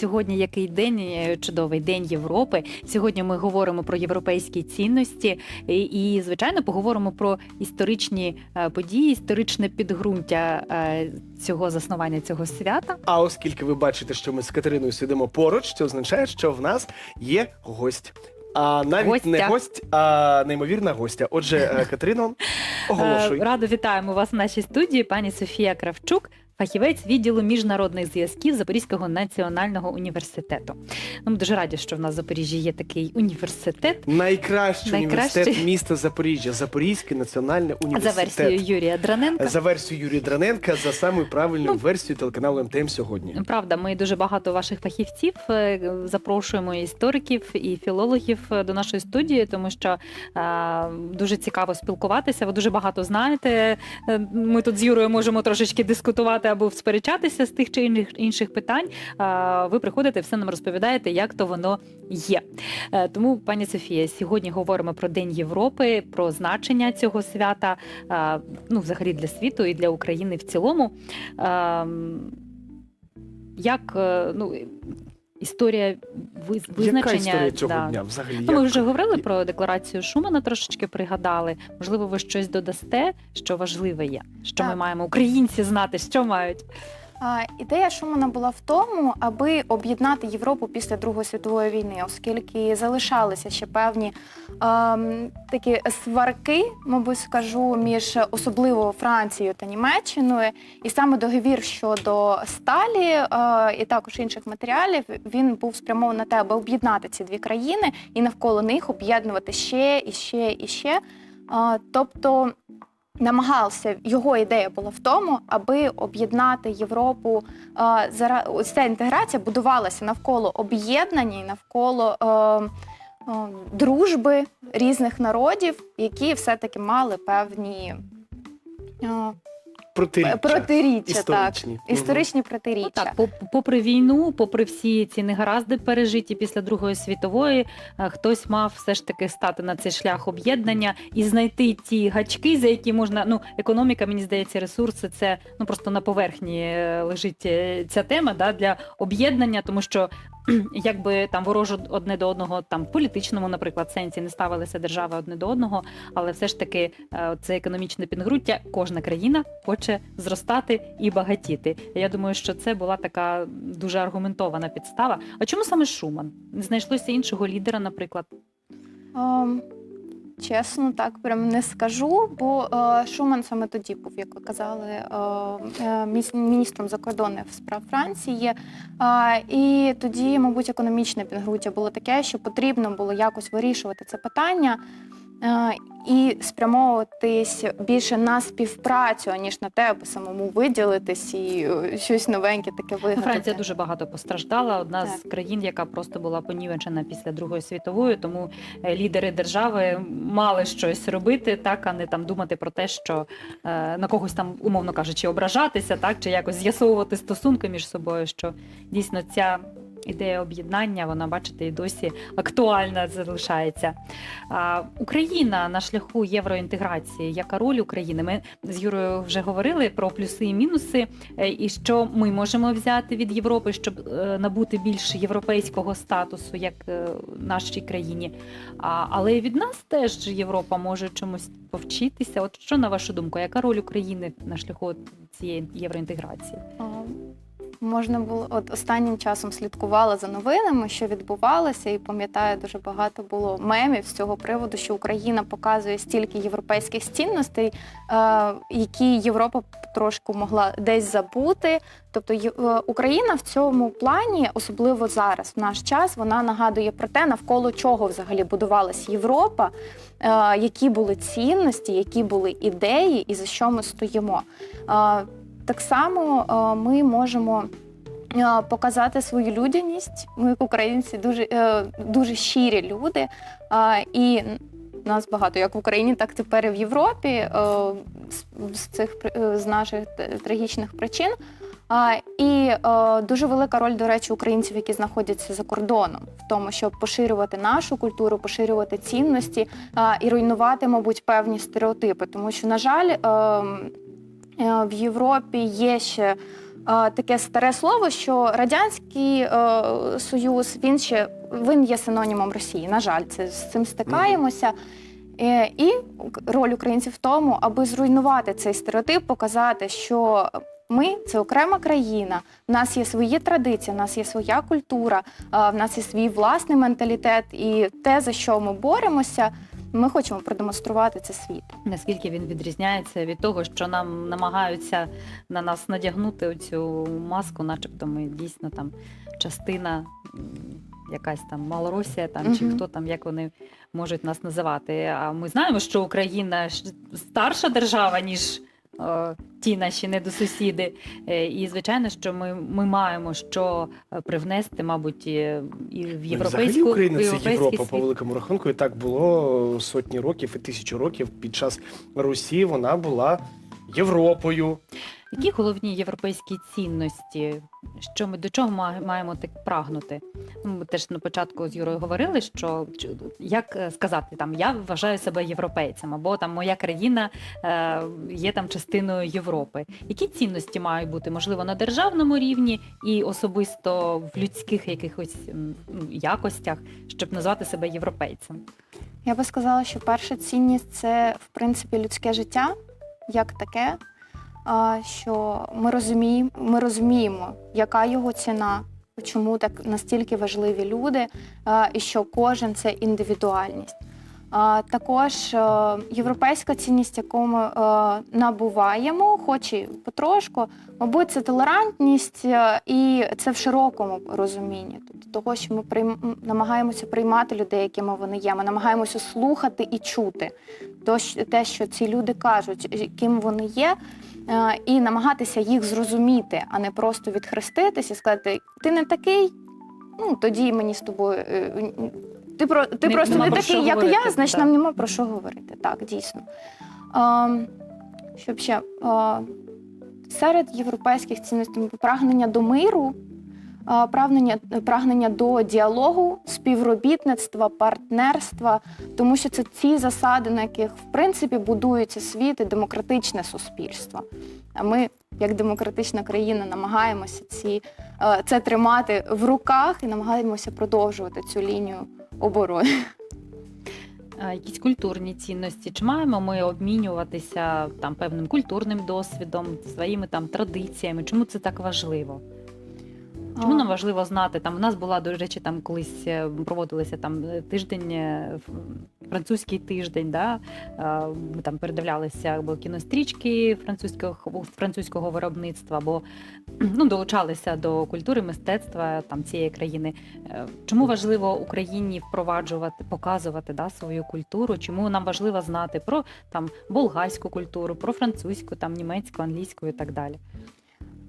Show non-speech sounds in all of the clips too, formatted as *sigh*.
Сьогодні який день е, чудовий день Європи. Сьогодні ми говоримо про європейські цінності і, і звичайно, поговоримо про історичні е, події, історичне підґрунтя е, цього заснування цього свята. А оскільки ви бачите, що ми з Катериною сидимо поруч, це означає, що в нас є гость. А навіть Гостя. не гость, а неймовірна гостя. Отже, Катерино, оголошуй. Е, Радо вітаємо вас в нашій студії, пані Софія Кравчук. Фахівець відділу міжнародних зв'язків Запорізького національного університету. Ну, ми дуже раді, що в нас в Запоріжжі є такий університет. Найкращий найкращий. університет міста Запоріжжя, Запорізький національний За версією Юрія Драненка. За версією Юрія Драненка, за самою правильною Ну, версією телеканалу МТМ сьогодні. Правда, ми дуже багато ваших фахівців е, запрошуємо і істориків і філологів е, до нашої студії, тому що е, дуже цікаво спілкуватися. Ви дуже багато знаєте. Ми тут з Юрою можемо трошечки дискутувати або сперечатися з тих чи інших інших питань. Ви приходите, все нам розповідаєте, як то воно є. Е, Тому, пані Софія, сьогодні говоримо про День Європи, про значення цього свята, ну взагалі для світу і для України в цілому. Ем, як е, ну, історія Яка визначення історія цього да. дня взагалі? Ну, ми вже говорили про декларацію Шумана, трошечки пригадали. Можливо, ви щось додасте, що важливе є, що ми маємо українці знати, що мають. Ідея Шумана була в тому, аби об'єднати Європу після Другої світової війни, оскільки залишалися ще певні ем, такі сварки, мабуть, скажу, між особливо Францією та Німеччиною. І саме договір щодо сталі е, і також інших матеріалів він був спрямований на те, аби об'єднати ці дві країни і навколо них об'єднувати ще і ще і ще. Е, тобто намагався його ідея була в тому, аби об'єднати Європу. Зараз зара- ця інтеграція будувалася навколо об'єднання і навколо е, е, дружби різних народів, які все-таки мали певні е, Протиріччя. протиріччя. Історичні. Мгм. Історичні протиріччя. Ну, так, по- попри війну, попри всі ці негаразди пережиті після Другої світової, е, хтось мав все ж таки стати на цей шлях об'єднання і знайти ті гачки, за які можна. Ну, економіка, мені здається, ресурси це ну просто на поверхні е, лежить е, ця тема да, для об'єднання, тому що. *clears throat* Якби там ворожу одне до одного, там в політичному, наприклад, сенсі не ставилися держави одне до одного, але все ж таки е, це економічне підґрунтя. Кожна країна хоче зростати і багатіти. Я думаю, що це була така дуже аргументована підстава. А чому саме Шуман? Не знайшлося іншого лідера, наприклад. Ем, Чесно, так прям не скажу, бо е, Шуман саме тоді був, як ви казали, е, е, міністром закордонних справ Франції. Е, і тоді, мабуть, економічне підґрунтя було таке, що потрібно було якось вирішувати це питання. Е, І спрямовуватись більше на співпрацю, ніж на те, аби самому виділитись і е, щось новеньке таке вигадати. Франція дуже багато постраждала. Одна з країн, яка просто була понівечена після Другої світової, тому е, лідери держави мали щось робити, так а не там думати про те, що е, на когось там, умовно кажучи, ображатися, так чи якось з'ясовувати стосунки між собою. Що дійсно ця. Ідея об'єднання, вона, бачите, і досі актуальна залишається. Україна на шляху євроінтеграції. Яка роль України? Ми з Юрою вже говорили про плюси і мінуси, е, і що ми можемо взяти від Європи, щоб е, набути більш європейського статусу, як е, нашій країні. Але від нас теж Європа може чомусь повчитися. От що на вашу думку, яка роль України на шляху цієї євроінтеграції? Можна було от останнім часом слідкувала за новинами, що відбувалося, і пам'ятаю, дуже багато було мемів з цього приводу, що Україна показує стільки європейських цінностей, е, які Європа трошку могла десь забути. Тобто е, Україна в цьому плані, особливо зараз, в наш час, вона нагадує про те, навколо чого взагалі будувалась Європа, е, які були цінності, які були ідеї і за що ми стоїмо. Так само е, ми можемо е, показати свою людяність. Ми, українці, дуже, е, дуже щирі люди. І нас багато як в Україні, так тепер і в Європі з, цих з наших трагічних причин. І дуже велика роль, до речі, українців, які знаходяться за кордоном, в тому, щоб поширювати нашу культуру, поширювати цінності і руйнувати, мабуть, певні стереотипи. Тому що, на жаль, ем, в Європі є ще таке старе слово, що радянський е, союз він ще він є синонімом Росії. На жаль, це з цим стикаємося. Е, І роль українців в тому, аби зруйнувати цей стереотип, показати, що ми це окрема країна, в нас є свої традиції, в нас є своя культура, в нас є свій власний менталітет, і те, за що ми боремося, ми хочемо продемонструвати це світ. Наскільки він відрізняється від того, що нам намагаються на нас надягнути оцю маску, начебто ми дійсно там частина якась там Малоросія, там чи Мгм. хто там, як вони можуть нас називати. А ми знаємо, що Україна старша держава, ніж ті наші недосусіди. Е, І звичайно, що ми, ми маємо що е, привнести, мабуть, і, в в Ну, європейську Україна в це Європа світ. по великому рахунку, і так було сотні років і тисячі років. Під час Русі вона була Європою. Які головні європейські цінності? Що ми до чого маємо так прагнути? Ну, Ми теж на початку з Юрою говорили, що як е, сказати там я вважаю себе європейцем, або там моя країна е, є там частиною Європи. Які цінності мають бути можливо на державному рівні і особисто в людських якихось ну, якостях, щоб назвати себе європейцем? Я би сказала, що перша цінність це в принципі людське життя як таке, що ми розуміємо, ми розуміємо, яка його ціна, чому так настільки важливі люди, і що кожен це індивідуальність. Також е, європейська цінність, яку ми е, набуваємо, хоч і потрошку, мабуть, це толерантність, е, і це в широкому розумінні. Тобто того, що ми прийм... намагаємося приймати людей, якими вони є. Ми намагаємося слухати і чути те, що ці люди кажуть, ким вони є, і намагатися їх зрозуміти, а не просто відхреститися і сказати, ти не такий, ну тоді мені з тобою. е, Ти, про, ти Не- просто не такий, як говорити, я, значить так. нам нема про що говорити. Так, дійсно. А, щоб ще а, серед європейських цінностей прагнення до миру, е, прагнення, прагнення до діалогу, співробітництва, партнерства, тому що це ті засади, на яких в принципі будується світ і демократичне суспільство. А ми, як демократична країна, намагаємося ці, е, це тримати в руках і намагаємося продовжувати цю лінію оборони. Якісь культурні цінності, чи маємо ми обмінюватися там певним культурним досвідом, своїми там традиціями? Чому це так важливо? Чому нам важливо знати? Там в нас була до речі, там колись е, проводилися там е, тиждень, е, французький тиждень. Да? Ми там передивлялися або кінострічки французького французького виробництва, або *clears throat* ну, долучалися до культури, мистецтва там цієї країни. Чому важливо Україні впроваджувати, показувати да, свою культуру? Чому нам важливо знати про там болгарську культуру, про французьку, там німецьку, англійську і так далі?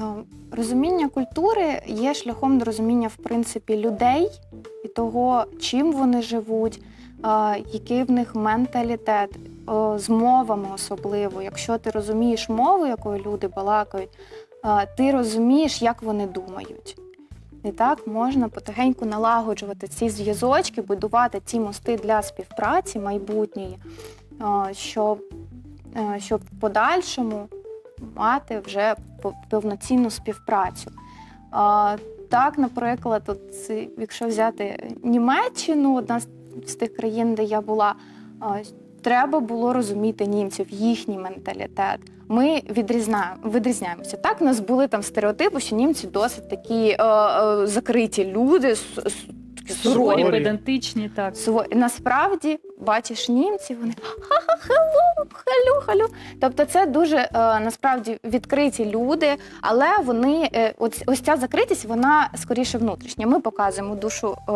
Е, Розуміння культури є шляхом до розуміння в принципі людей і того, чим вони живуть, е, який в них менталітет, е, з мовами особливо. Якщо ти розумієш мову, якою люди балакають, ти розумієш, як вони думають. І так можна потихеньку налагоджувати ці зв'язочки, будувати ці мости для співпраці майбутньої, щоб, щоб в подальшому мати вже повноцінну співпрацю. Так, наприклад, от, якщо взяти Німеччину, одна з, тих країн, де я була, треба було розуміти німців, їхній менталітет. Ми відрізнаємо, відрізняємося. Так, у нас були там стереотипи, що німці досить такі е, е, закриті люди, Суворі, педантичні, так. Суво- Насправді бачиш німців, вони ха-ха, хелло, халю, халю. Тобто це дуже е, насправді відкриті люди, але вони е, ось, ось ця закритість, вона скоріше внутрішня. Ми показуємо душу. Е,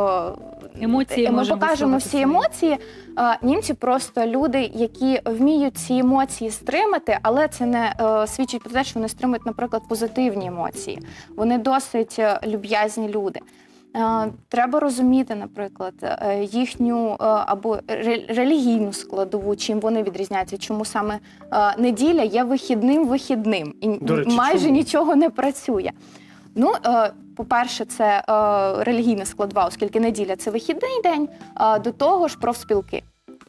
Емоції ми можемо покажемо висловити всі свої. емоції. Е, німці просто люди, які вміють ці емоції стримати, але це не е, свідчить про те, що вони стримують, наприклад, позитивні емоції. Вони досить е, люб'язні люди. Е, Треба розуміти, наприклад, е, їхню е, або релігійну складову, чим вони відрізняються, чому саме неділя є вихідним вихідним і До речі, майже чому? нічого не працює. Ну, по-перше, це релігійна складова, оскільки неділя це вихідний день. До того ж, профспілки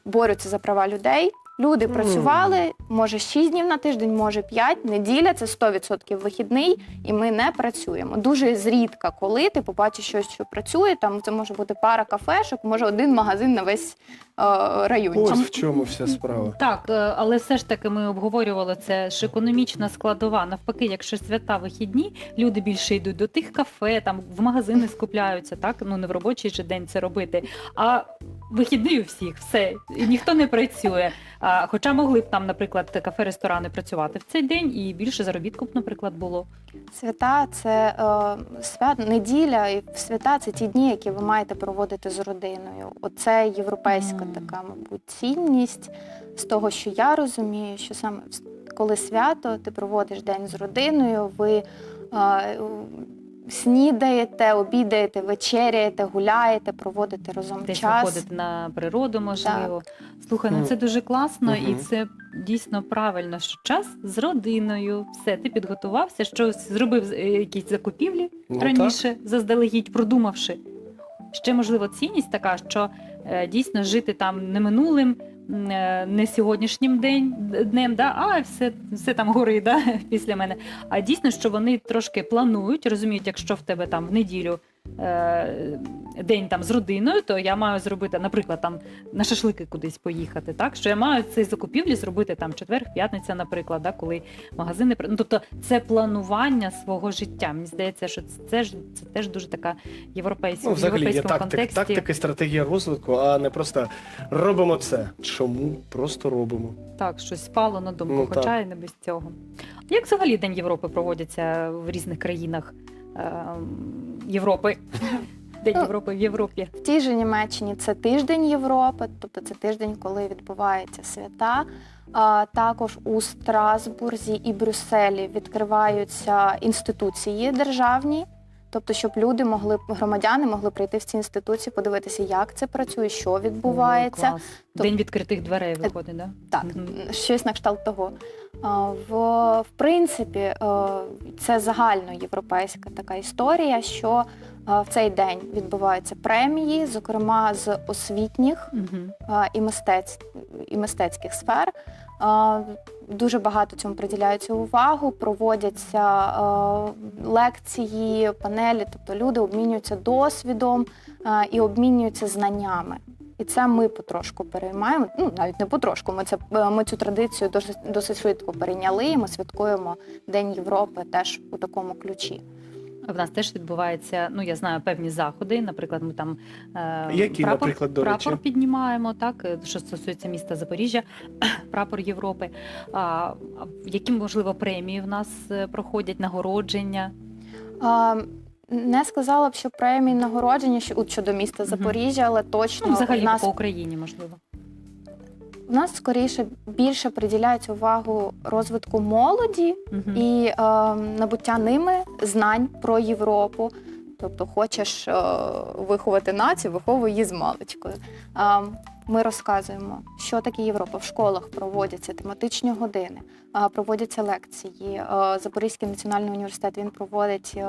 борються за права людей, Люди працювали, може 6 днів на тиждень, може 5, неділя це 100% вихідний, і ми не працюємо. Дуже зрідка, коли ти побачиш щось, що працює. Там це може бути пара кафешок, може один магазин на весь е, район. Ось в чому вся справа. Так, е, але все ж таки ми обговорювали це ж економічна складова. Навпаки, якщо свята вихідні, люди більше йдуть до тих кафе, там в магазини скупляються, так ну не в робочий же день це робити. А вихідний у всіх все, і ніхто не працює. А, хоча могли б там, наприклад, кафе-ресторани працювати в цей день, і більше заробітку б, наприклад, було. Свята це е, свят, неділя і свята це ті дні, які ви маєте проводити з родиною. Оце європейська Мгм. така, мабуть, цінність з того, що я розумію, що саме коли свято, ти проводиш день з родиною, ви е, снідаєте, обідаєте, вечеряєте, гуляєте, проводите разом Десь час. виходити на природу, можливо. Слухай, ну Ну, це дуже класно, і це дійсно правильно, що час з родиною. Все, ти підготувався, щось зробив е, якісь закупівлі Ну, раніше, заздалегідь, продумавши. Ще можливо цінність така, що е, дійсно жити там не минулим, не сьогоднішнім день днем, да, а все, все там гори да, *laughs* після мене. А дійсно, що вони трошки планують, розуміють, якщо в тебе там в неділю. Е, День там з родиною, то я маю зробити, наприклад, там на шашлики кудись поїхати. Так що я маю ці закупівлі зробити там четвер, п'ятниця, наприклад, да, коли магазини ну, тобто це планування свого життя. Мені здається, що це, це ж це теж дуже така європейська Ну, взагалі є європейському тактик, контексті. тактика і стратегія розвитку, а не просто робимо це. Чому? Просто робимо. Так, щось спало на думку, Ну, хоча так. і не без цього. Як взагалі День Європи проводиться в різних країнах Європи? *laughs* День Ну, Європи в Європі. В тій же Німеччині це тиждень Європи, тобто це тиждень, коли відбуваються свята. А також у Страсбурзі і Брюсселі відкриваються інституції державні, тобто, щоб люди могли громадяни могли прийти в ці інституції, подивитися, як це працює, що відбувається. О, клас. Тоб- День відкритих дверей виходить, да? Так, Мгм. щось на кшталт того. В, в принципі, е, це загальноєвропейська така історія, що е, в цей день відбуваються премії, зокрема з освітніх е, і, мистець, і мистецьких сфер. Дуже багато цьому приділяється увагу, проводяться лекції, панелі, тобто люди обмінюються досвідом і обмінюються знаннями. І це ми потрошку переймаємо. Ну навіть не потрошку. Ми це е, ми цю традицію досить досить швидко перейняли. і Ми святкуємо День Європи теж у такому ключі. В нас теж відбуваються, ну я знаю, певні заходи. Наприклад, ми там е, Які, прапор, наприклад, до прапор речі? піднімаємо, так е, що стосується міста Запоріжжя, *coughs* прапор Європи. А, які можливо премії в нас е, проходять нагородження? Е, Не сказала б, що премії нагородження що- от щодо міста Запоріжжя, але точно Ну, взагалі в нас по Україні, можливо. в нас скоріше більше приділяють увагу розвитку молоді Мгм. і е, набуття ними знань про Європу. Тобто, хочеш е, виховати націю, виховуй її з маличкою. Ми розказуємо, що таке Європа. В школах проводяться тематичні години, проводяться лекції. Е, Запорізький національний університет він проводить е,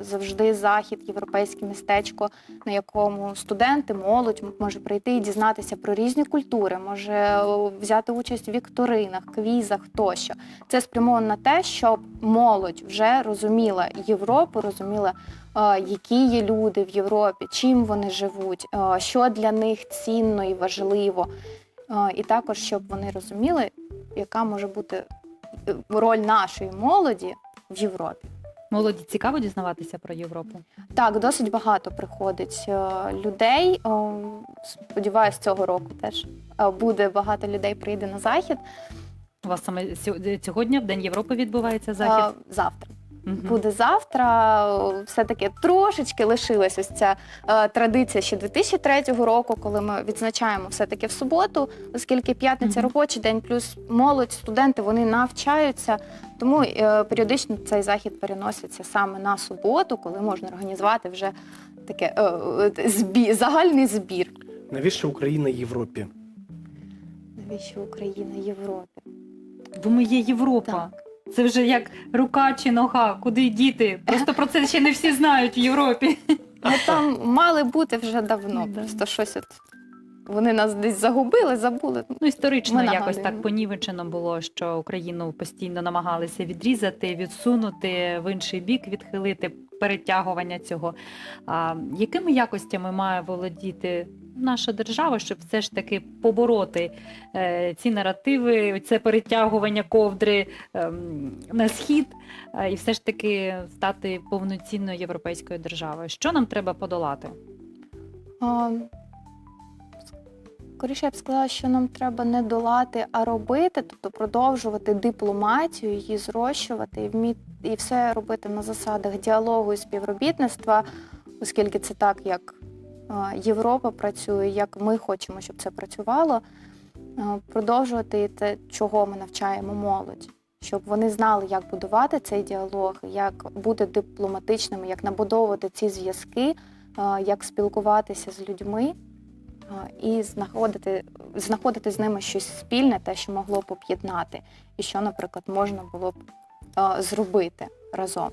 завжди захід, європейське містечко, на якому студенти, молодь може прийти і дізнатися про різні культури, може взяти участь в вікторинах, квізах тощо. Це спрямовано на те, щоб молодь вже розуміла Європу, розуміла, які є люди в Європі, чим вони живуть, що для них цінно і важливо. І також, щоб вони розуміли, яка може бути е, роль нашої молоді в Європі. Молоді цікаво дізнаватися про Європу. Так, досить багато приходить е, людей. Е, Сподіваюсь, цього року теж буде багато людей прийде на захід. У вас саме сьо- цього в День Європи відбувається захід. Завтра. Буде завтра. Все-таки трошечки лишилась ось ця е, традиція ще 2003 року, коли ми відзначаємо все-таки в суботу, оскільки п'ятниця робочий день, плюс молодь, студенти вони навчаються. Тому е, періодично цей захід переноситься саме на суботу, коли можна організувати вже таке е, е, збі, загальний збір. Навіщо Україна Європі? Навіщо Україна Європі? Бо ми є Європа. Це вже як рука чи нога, куди діти. Просто про це ще не всі знають в Європі. Ну там мали бути вже давно, Да. просто щось от вони нас десь загубили, забули. Ну, історично Ми якось нагадуємо. так понівечено було, що Україну постійно намагалися відрізати, відсунути в інший бік, відхилити перетягування цього. А, якими якостями має володіти наша держава, щоб все ж таки побороти е, ці наративи, це перетягування ковдри ем, на схід, е, і все ж таки стати повноцінною європейською державою? Що нам треба подолати? А, Скоріше я б сказала, що нам треба не долати, а робити, тобто продовжувати дипломатію, її зрощувати і вміти і все робити на засадах діалогу і співробітництва, оскільки це так, як Європа працює, як ми хочемо, щоб це працювало. Продовжувати те, чого ми навчаємо молодь, щоб вони знали, як будувати цей діалог, як бути дипломатичними, як набудовувати ці зв'язки як спілкуватися з людьми і знаходити, знаходити з ними щось спільне, те, що могло б об'єднати, і що, наприклад, можна було б зробити разом.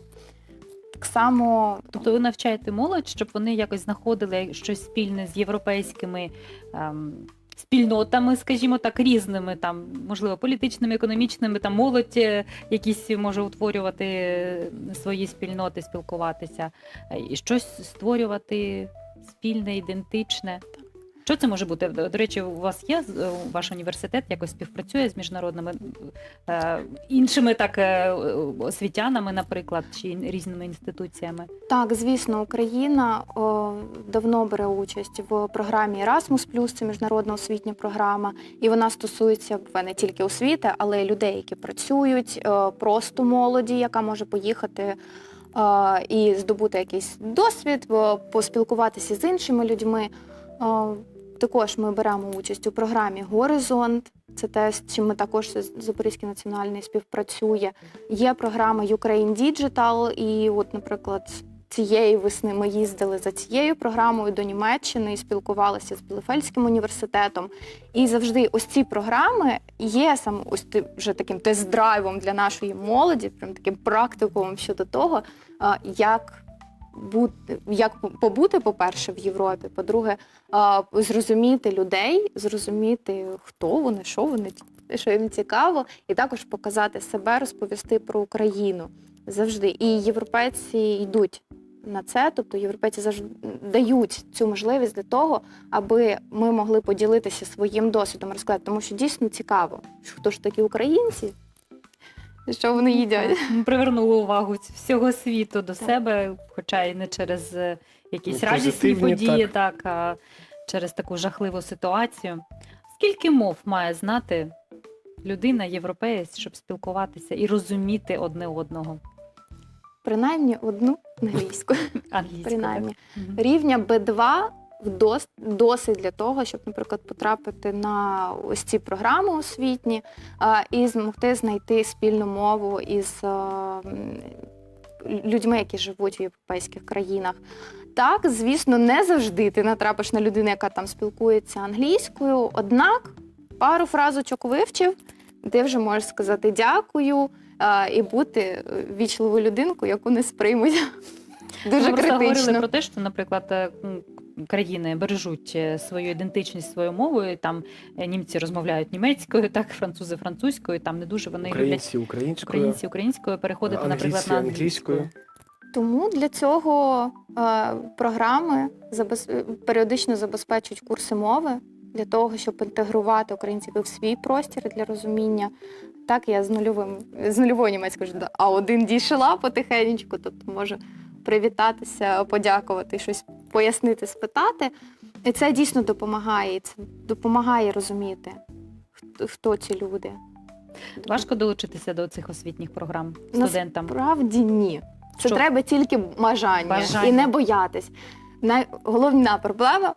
Так само Тобто ви навчаєте молодь, щоб вони якось знаходили щось спільне з європейськими ем, спільнотами, скажімо так, різними, там, можливо, політичними, економічними, там молодь е, якісь може утворювати е, свої спільноти, спілкуватися, е, і щось створювати спільне, ідентичне. Що це може бути? До речі, у вас є е, ваш університет якось співпрацює з міжнародними е, іншими так е, освітянами, наприклад, чи різними інституціями? Так, звісно, Україна о, давно бере участь в програмі Erasmus+, це міжнародна освітня програма, і вона стосується не тільки освіти, але й людей, які працюють, е, просто молоді, яка може поїхати е, і здобути якийсь досвід, е, поспілкуватися з іншими людьми. Також ми беремо участь у програмі Горизонт. Це те, з чим ми також Запорізький національний співпрацює. Є програма Ukraine Digital, і, от, наприклад, цієї весни ми їздили за цією програмою до Німеччини і спілкувалися з Білефельдським університетом. І завжди ось ці програми є сам ось ти- вже таким тест-драйвом для нашої молоді, прям таким практикумом щодо того, як бути, як побути, по-перше, в Європі, по-друге, зрозуміти людей, зрозуміти, хто вони, що вони, що їм цікаво, і також показати себе, розповісти про Україну завжди. І європейці йдуть на це, тобто європейці завжди дають цю можливість для того, аби ми могли поділитися своїм досвідом, розказати, тому що дійсно цікаво, хто ж такі українці, що вони їдять. Привернули увагу всього світу до себе, хоча й не через е, якісь Ну, радісні позитивні, події, так. а через таку жахливу ситуацію. Скільки мов має знати людина, європеєць, щоб спілкуватися і розуміти одне одного? Принаймні одну англійську. *laughs* Англійською. Принаймні. так? Мгм. Рівня Б2 вдос- досить для того, щоб, наприклад, потрапити на ось ці програми освітні а, і змогти знайти спільну мову із а, людьми, які живуть в європейських країнах. Так, звісно, не завжди ти натрапиш на людину, яка там спілкується англійською, однак пару фразочок вивчив, ти вже можеш сказати дякую а, і бути е, вічливою людинкою, яку не сприймуть. *laughs* Дуже Ми просто говорили про те, що, наприклад, е, країни бережуть е, свою ідентичність свою мову. і Там е, німці розмовляють німецькою, так французи французькою. Там не дуже вони люблять Українці українською. українці українською переходити, наприклад, на англійською. Тому для цього е, програми забез... періодично забезпечують курси мови для того, щоб інтегрувати українців в свій простір для розуміння. Так, я з нульовим з нульової німецької ж А1 дійшла потихеньку, тобто можу привітатися, подякувати, щось пояснити, спитати. І це дійсно допомагає. Це допомагає розуміти, хто, ці люди. Важко долучитися до цих освітніх програм студентам. Насправді ні. Це Що? треба тільки бажання, Бажання. і не боятись. Найголовна проблема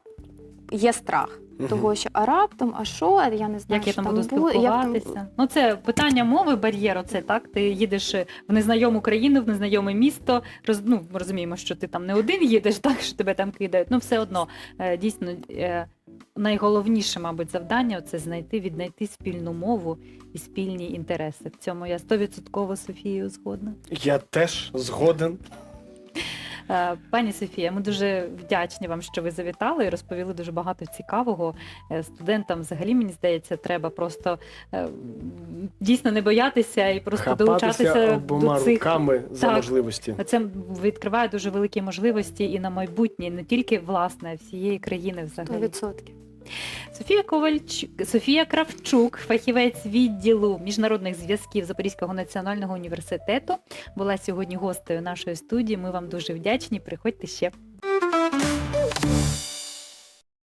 є страх. Того, що а раптом, а що, а я не знаю, Як я що там буду буде, як там- спілкуватися? Ну це питання мови, бар'єру. Це так. Ти їдеш в незнайому країну, в незнайоме місто. Роз, ну, ми розуміємо, що ти там не один їдеш, *laughs* так що тебе там кидають. Ну все одно е, дійсно е, найголовніше, мабуть, завдання це знайти, віднайти спільну мову і спільні інтереси. В цьому я стовідсотково Софією згодна. Я теж згоден. Е, Пані Софія, ми дуже вдячні вам, що ви завітали і розповіли дуже багато цікавого. Е, Студентам взагалі, мені здається, треба просто е, дійсно не боятися і просто Хапатися долучатися обома до цих. руками за Так. можливості. Це відкриває дуже великі можливості і на майбутнє, не тільки власне, всієї країни взагалі. 100%. Софія Ковальчук, Софія Кравчук, фахівець відділу міжнародних зв'язків Запорізького національного університету, була сьогодні гостею нашої студії. Ми вам дуже вдячні. Приходьте ще.